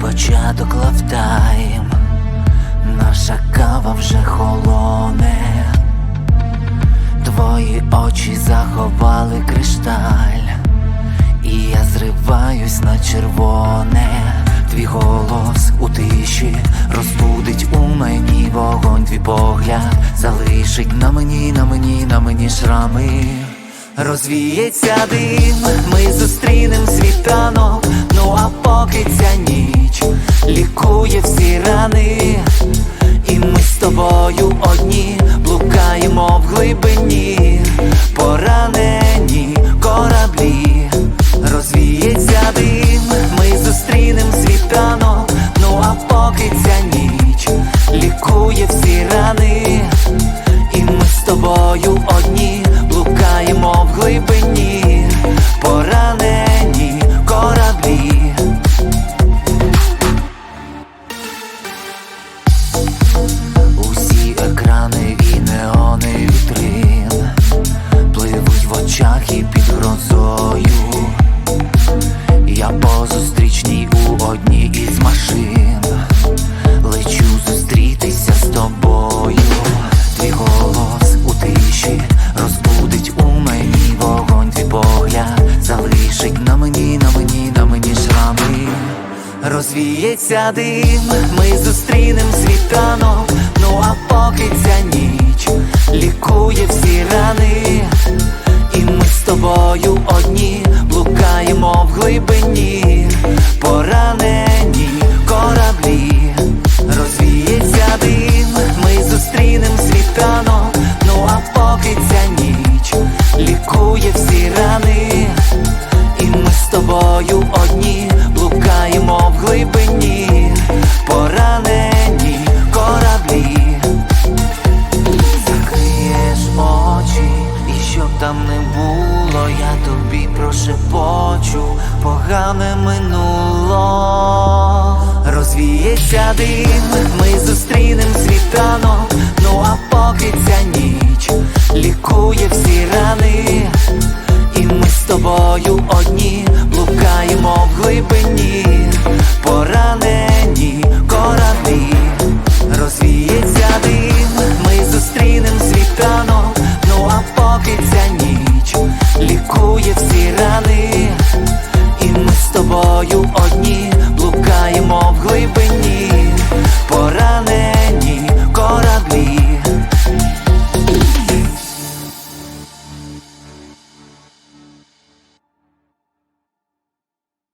початок лавтайм, наша кава вже холоне, твої очі заховали кришталь, і я зриваюсь на червоне, твій голос у тиші розбудить у мені вогонь, твій погляд залишить на мені, на мені, на мені шрами. Розвіється дим, ми зустрінем світанок, ну а тобою одні блукаємо в глибині, поранені кораблі, розвіється дим, ми зустрінем світанок, ну а поки ця ніч лікує всі рани, і ми з тобою одні Розвіється дим, ми зустрінем світанок, ну а поки ця ніч лікує всі рани, і ми з тобою одні блукаємо в глибині, поранені кораблі, розвіється дим, ми зустрінем світанок, ну а поки ця ніч лікує всі рани, і ми з тобою одні тобі прошепочу, погане минуло. Розвіється дим, ми зустрінем світанок, ну а поки ця ніч лікує всі рани, і ми з тобою одні блукаємо в глибині,